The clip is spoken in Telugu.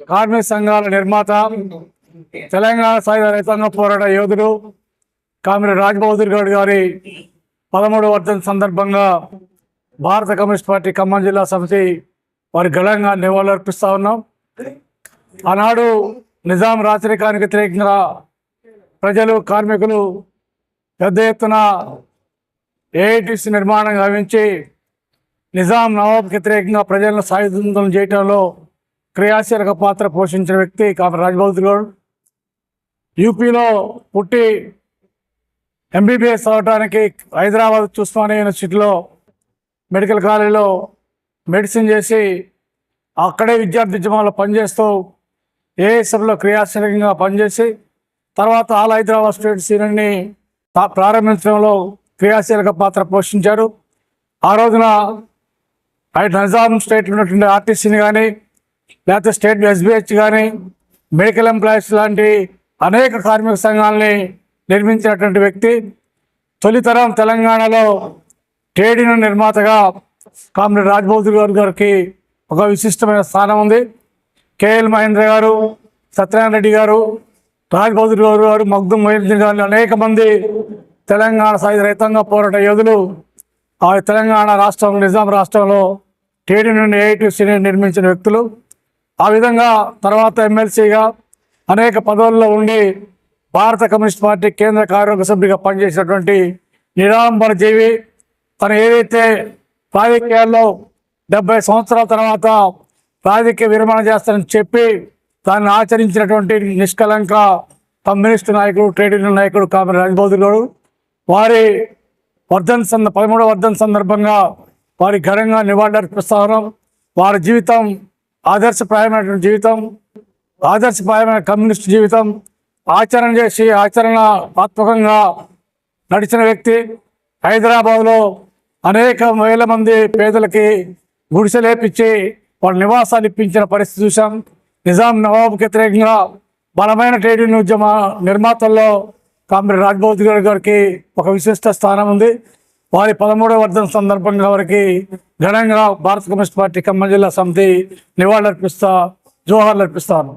కార్మిక సంఘాల నిర్మాత తెలంగాణ సాయుధ రైతాంగ పోరాట యోధుడు కామిరెడ్డి రాజబహదూర్ గౌడ్ గారి పదమూడవ వర్ధన సందర్భంగా భారత కమ్యూనిస్ట్ పార్టీ ఖమ్మం జిల్లా సమితి వారి ఘనంగా నివాళులర్పిస్తూ ఉన్నాం. ఆనాడు నిజాం రాచరికానికి వ్యతిరేకంగా ప్రజలు కార్మికులు పెద్ద ఎత్తున ఏఐటిసి నిర్మాణం గావించి నిజాం నవాబ్కి వ్యతిరేకంగా ప్రజలను సాయుధం చేయటంలో క్రియాశీలక పాత్ర పోషించిన వ్యక్తి కామె రాజ్బహదూర్ గౌడ్ యూపీలో పుట్టి ఎంబీబీఎస్ అవడానికి హైదరాబాద్ ఉస్మానియా యూనివర్సిటీలో మెడికల్ కాలేజీలో మెడిసిన్ చేసి అక్కడే విద్యార్థి ఉద్యమంలో పనిచేస్తూ ఏఎస్ఎఫ్లో క్రియాశీలకంగా పనిచేసి తర్వాత ఆల్ హైదరాబాద్ స్టూడెంట్స్ యూనియన్ని ప్రారంభించడంలో క్రియాశీలక పాత్ర పోషించారు. ఆ రోజున అటు నిజాం స్టేట్లో ఉన్నటువంటి ఆర్టీసీని కానీ లేకపోతే స్టేట్ ఎస్బిహెచ్ కానీ మెడికల్ ఎంప్లాయీస్ లాంటి అనేక కార్మిక సంఘాలని నిర్మించినటువంటి వ్యక్తి తొలితరం తెలంగాణలో ట్రేడ్ యూనియన్ నిర్మాతగా కామ్రేడ్ రాజ్బహదూర్ గారు గారికి ఒక విశిష్టమైన స్థానం ఉంది. కేఎల్ మహేంద్ర గారు సత్యనారాయణ రెడ్డి గారు రాజ్బహదూర్ గారు గారు మగ్దుం మొయినుద్దీన్ గారు అనేక మంది తెలంగాణ సాయుధ రైతాంగ పోరాట యోధులు ఆ తెలంగాణ రాష్ట్రం నిజాం రాష్ట్రంలో ట్రేడ్ యూనియన్ ఏఐటీసీని నిర్మించిన వ్యక్తులు. ఆ విధంగా తర్వాత ఎమ్మెల్సీగా అనేక పదవుల్లో ఉండి భారత కమ్యూనిస్ట్ పార్టీ కేంద్ర కార్యవర్గ సభ్యుడిగా పనిచేసినటువంటి నిరాంబర జీవి తను ఏదైతే రాజకీయాల్లో డెబ్బై సంవత్సరాల తర్వాత రాజకీయ విరమణ చేస్తానని చెప్పి దాన్ని ఆచరించినటువంటి నిష్కలంక కమ్యూనిస్టు నాయకుడు ట్రేడ్ యూనియన్ నాయకుడు కామరి రాజబోధు గారు వారి వర్ధన్ సంద పదమూడవ వర్ధన్ సందర్భంగా వారి ఘనంగా నివాళులర్పిస్తా ఉన్నాం వారి జీవితం ఆదర్శప్రాయమైనటువంటి జీవితం ఆదర్శప్రాయమైన కమ్యూనిస్ట్ జీవితం ఆచరణ చేసి ఆచరణాత్మకంగా నడిచిన వ్యక్తి హైదరాబాద్లో అనేక వేల మంది పేదలకి గుడిసెలేపించి వాళ్ళ నివాసాలు ఇప్పించిన పరిస్థితి చూసాం నిజాం నవాబుకి వ్యతిరేకంగా బలమైన ట్రేడ్ యూనియన్ ఉద్యమ నిర్మాతల్లో కామ్రేడ్ రాజ్బౌద్ గారి గారికి ఒక విశిష్ట స్థానం ఉంది. వారి పదమూడవ వర్ధం సందర్భంగా వారికి ఘనంగా భారత కమ్యూనిస్ట్ పార్టీ ఖమ్మం జిల్లా సమితి నివాళులర్పిస్తా జోహార్లు అర్పిస్తాను